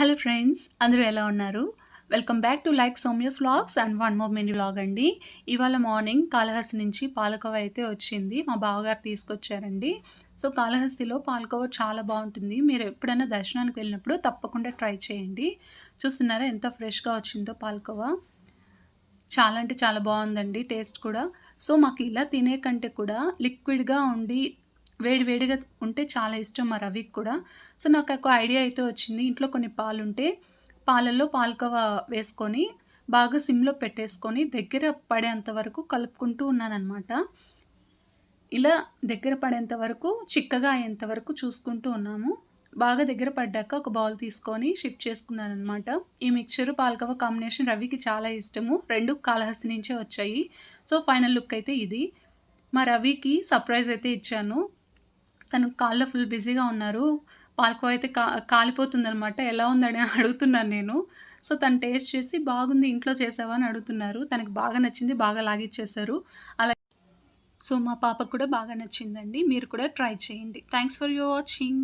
Hello friends అందరూ ఎలా ఉన్నారు? Welcome back to like Somya's vlogs and one more mini vlog అండి. ఇవాళ మార్నింగ్ కాళహస్తి నుంచి పాలకోవ అయితే వచ్చింది. మా బావగారు తీసుకొచ్చారండి. సో కాళహస్తిలో పాలకోవ చాలా బాగుంటుంది. మీరు ఎప్పుడైనా దర్శనానికి వెళ్ళినప్పుడు తప్పకుండా ట్రై చేయండి. చూస్తున్నారా ఎంత ఫ్రెష్గా వచ్చిందో పాలకోవ? చాలా అంటే చాలా బాగుందండి టేస్ట్ కూడా. సో మాకు ఇలా తినే కంటే కూడా లిక్విడ్గా ఉండి వేడి వేడిగా ఉంటే చాలా ఇష్టం మా రవికి కూడా. సో నాకు ఒక ఐడియా అయితే వచ్చింది. ఇంట్లో కొన్ని పాలు ఉంటే పాలల్లో పాలకవ వేసుకొని బాగా సిమ్లో పెట్టేసుకొని దగ్గర పడేంత వరకు కలుపుకుంటూ ఉన్నానన్నమాట. ఇలా దగ్గర పడేంత వరకు చిక్కగా అయ్యేంత వరకు చూసుకుంటూ ఉన్నాము. బాగా దగ్గర పడ్డాక ఒక బౌల్ తీసుకొని షిఫ్ట్ చేసుకున్నాను అనమాట ఈ మిక్చర్ పాల్కవ కాంబినేషన్ రవికి చాలా ఇష్టము. రెండు కాళహస్తి నుంచే వచ్చాయి. సో ఫైనల్ లుక్ అయితే ఇది. మా రవికి సర్ప్రైజ్ అయితే ఇచ్చాను. తను కాళ్ళలో ఫుల్ బిజీగా ఉన్నారు. పాలకో అయితే కా కాలిపోతుందనమాట ఎలా ఉందని అడుగుతున్నాను నేను. సో తను టేస్ట్ చేసి బాగుంది ఇంట్లో చేసావా అని అడుగుతున్నారు. తనకు బాగా నచ్చింది బాగా లాగిచ్చేసారు అలా సో మా పాపకు కూడా బాగా నచ్చిందండి. మీరు కూడా ట్రై చేయండి. Thanks for your watching.